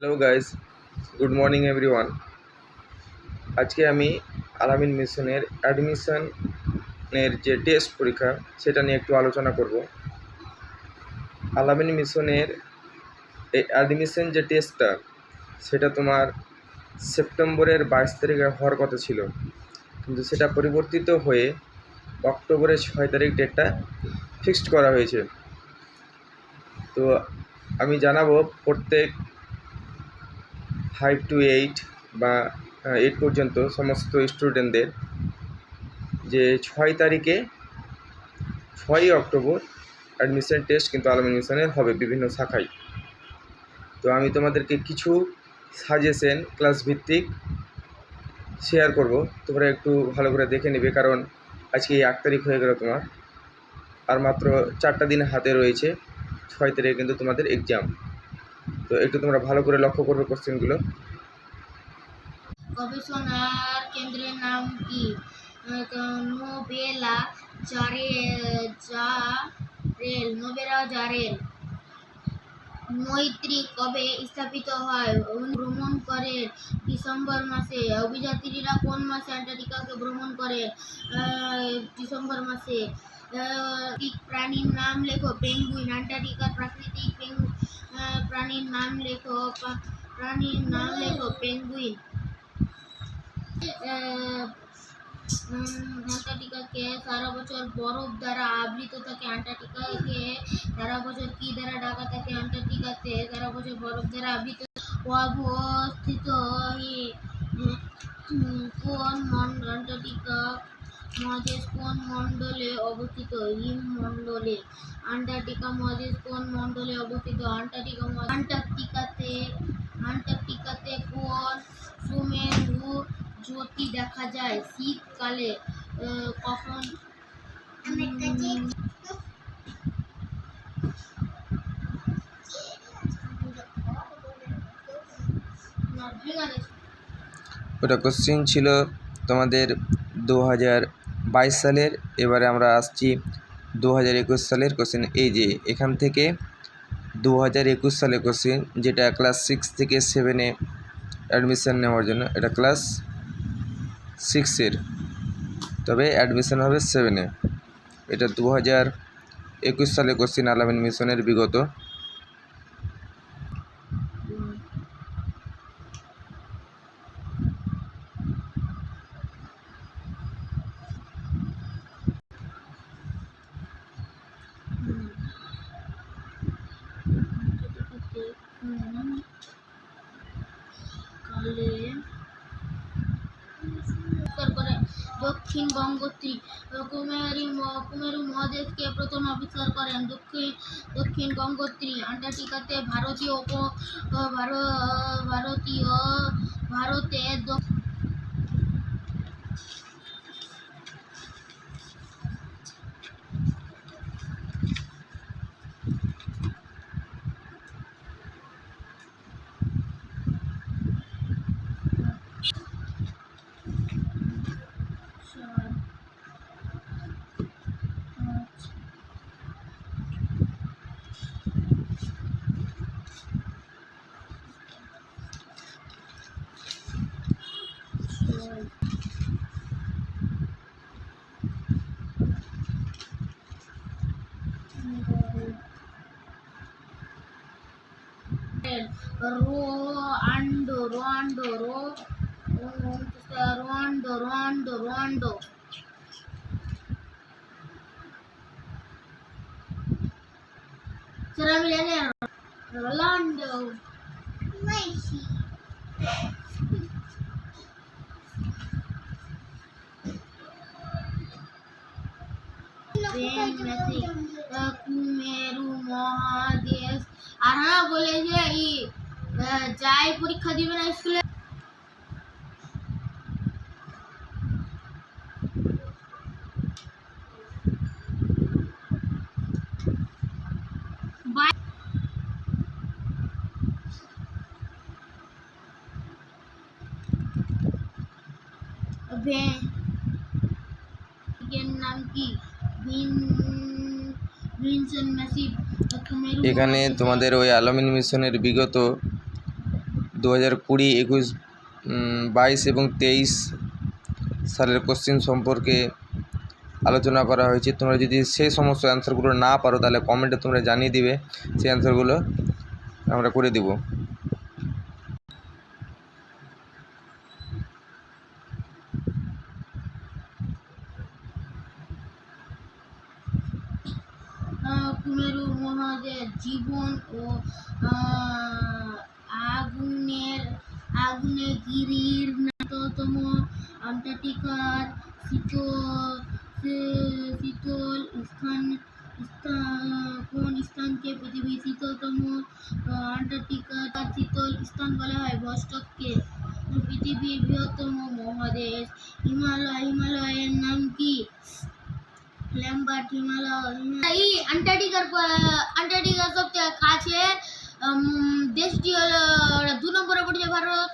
Hello guys good morning everyone আজকে আমি আলামিন মিশনের অ্যাডমিশনের যে টেস্ট পরীক্ষা, সেটা নিয়ে একটু আলোচনা করব। আলামিন মিশনের এই অ্যাডমিশন যে টেস্টটা সেটা তোমার সেপ্টেম্বরের বাইশ তারিখে হওয়ার কথা ছিল। কিন্তু সেটা পরিবর্তিত হয়ে অক্টোবরের ছয় তারিখ ডেটটা ফিক্সড করা হয়েছে। তো আমি জানাব প্রত্যেক ফাইভ টু এইট বা এইট পর্যন্ত সমস্ত স্টুডেন্টদের যে ছয় তারিখে, ছয়ই অক্টোবর অ্যাডমিশন টেস্ট কিন্তু আলামিন মিশনের হবে বিভিন্ন শাখায়। তো আমি তোমাদেরকে কিছু সাজেশন ক্লাস ভিত্তিক শেয়ার করব। তোমরা একটু ভালো করে দেখে নেবে, কারণ আজকে এই আট তারিখ হয়ে গেল তোমার। আর মাত্র চারটা দিন হাতে রয়েছে, ছয় তারিখে কিন্তু তোমাদের এক্সাম তো একটু তোমরা ভালো করে লক্ষ্য করবে কোশ্চেনগুলো। গবেষণার কেন্দ্রের নাম কি? নোবেলা জারে জারেল নোবেলা জারেল মৈত্রী কবে স্থাপিত হয়? ভ্রমণ করেন ডিসেম্বর মাসে। অভিযাত্রীরা কোন মাসে অ্যান্টার্কটিকাকে ভ্রমণ আহ, ডিসেম্বর মাসে। আহ, কি প্রাণীর নাম লেখো পেঙ্গুইন অ্যান্টার্কটিকার প্রাকৃতিক পেঙ্গু আহ, প্রাণীর নাম লেখো পা- প্রাণীর নাম লেখো পেঙ্গুইন আহ, উম, অ্যান্টার্কটিকাকে সারা বছর বরফ দ্বারা আবৃত থাকে অ্যান্টার্কটিকাকে সারা বছর কি দ্বারা ঢাকা থাকে অ্যান্টার্কটিকাতে সারা বছর বরফ দ্বারা আবৃত অবস্থিত ই- উম, কোন মন্ড অ্যান্টার্কটিকা মহাদেশ কোন মণ্ডলে অবস্থিত। হিমমণ্ডলে আন্টার্কটিকা মহাদেশ কোন মণ্ডলে অবস্থিত। আন্টার্কটিকা আন্টার্কটিকাতে আন্টার্কটিকাতে কোন সুমেরু জ্যোতি দেখা যায়? শীতকালে কখন? ওটা কোশ্চেন ছিল তোমাদের দু হাজার বাইশ সালের, এবারে আমরা আসছি দু হাজার একুশ সালের কোশ্চেন এই যে, এখান থেকে দু হাজার একুশ সালের কোশ্চেন যেটা ক্লাস সিক্স থেকে সেভেনে অ্যাডমিশান নেওয়ার জন্য, এটা ক্লাস সিক্সের তবে অ্যাডমিশান হবে সেভেনে এটা দু হাজার একুশ সালে কোশ্চেন আলামিন মিশনের বিগত। দক্ষিণ গঙ্গোত্রী কুমেরু কুমেরু মহাদেশকে প্রথম আবিষ্কার করেন। দক্ষিণ দক্ষিণ গঙ্গোত্রী আন্টার্কটিকাতে ভারতীয় উপ ভার- ভারতীয় ভারতে ரோண்டோ ரோண்டோ ரோ ரோண்டோ ரோண்டோ ரோண்டோ சிறமிலே ரொலாண்டோ மெஸ்ஸி પ્રેમ નથી મેરું મહાદેશ আর হ্যাঁ বলে যে ই আহ, যাই পরীক্ষা দিবে না স্কুলে। বাই- ভে- এর নাম কি? ভিন ভিনসেন্ট মেসি কুমেরু এখানে তোমাদের ওই আলমিন মিশনের বিগত দু হাজার কুড়ি একুশ বাইশ এবং তেইশ সালের কোশ্চিন সম্পর্কে আলোচনা করা হয়েছে। তোমরা যদি সেই সমস্ত অ্যান্সারগুলো না পারো তাহলে কমেন্টে তোমরা জানিয়ে দিবে। সেই অ্যান্সারগুলো আমরা করে দিব। জীবন ও আগুনের আগ্নেয়গিরির নিকটতম আন্টার্কটিকার শীতল শীতল স্থান কোন স্থানকে পৃথিবীর শীতলতম আন্টার্কটিকার শীতল স্থান বলা হয় ভস্টককে পৃথিবীর বৃহত্তম মহাদেশ, হিমালয়, হিমালয়ের নাম কি? বাটিমালা এই অ্যান্টার্কটিকার অ্যান্টার্কটিকা সব কাছে দেশটি হলো দু নম্বরে পড়েছে ভারত